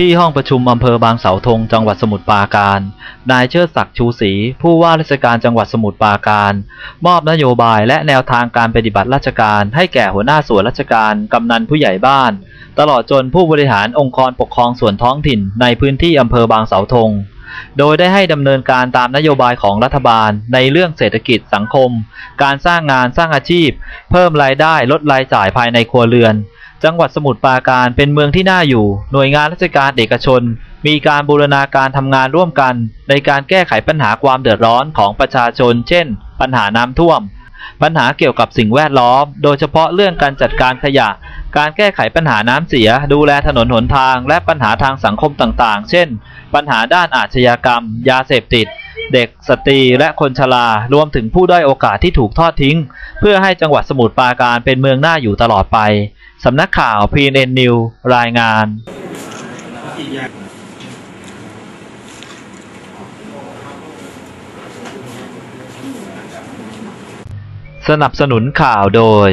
ที่ห้องประชุมอำเภอบางเสาธงจังหวัดสมุทรปราการ นายเชิดศักดิ์ชูศรีผู้ว่าราชการจังหวัดสมุทรปราการ มอบนโยบายและแนวทางการปฏิบัติราชการ ให้แก่หัวหน้าส่วนราชการ กำนันผู้ใหญ่บ้าน ตลอดจนผู้บริหารองค์กรปกครองส่วนท้องถิ่นในพื้นที่อำเภอบางเสาธง โดยได้ให้ดำเนินการตามนโยบายของรัฐบาล ในเรื่องเศรษฐกิจสังคม การสร้างงานสร้างอาชีพ เพิ่มรายได้ลดรายจ่ายภายในครัวเรือน จังหวัดสมุทรปราการเป็นเมืองที่น่าอยู่ หน่วยงานราชการเอกชน มีการบูรณาการทำงานร่วมกัน ในการแก้ไขปัญหาความเดือดร้อนของประชาชน เช่น ปัญหาน้ำท่วม ปัญหาเกี่ยวกับสิ่งแวดล้อม โดยเฉพาะเรื่องการจัดการขยะ การแก้ไขปัญหาน้ำเสีย ดูแลถนนหนทาง และปัญหาทางสังคมต่างๆ เช่น ปัญหาด้านอาชญากรรม ยาเสพติดเด็กสตรีและคนชรารวมถึงผู้ด้อยโอกาสที่ถูกทอดทิ้ง เพื่อให้จังหวัดสมุทรปราการเป็นเมืองน่าอยู่ตลอดไป สำนักข่าว PNN News รายงานสนับสนุนข่าวโดย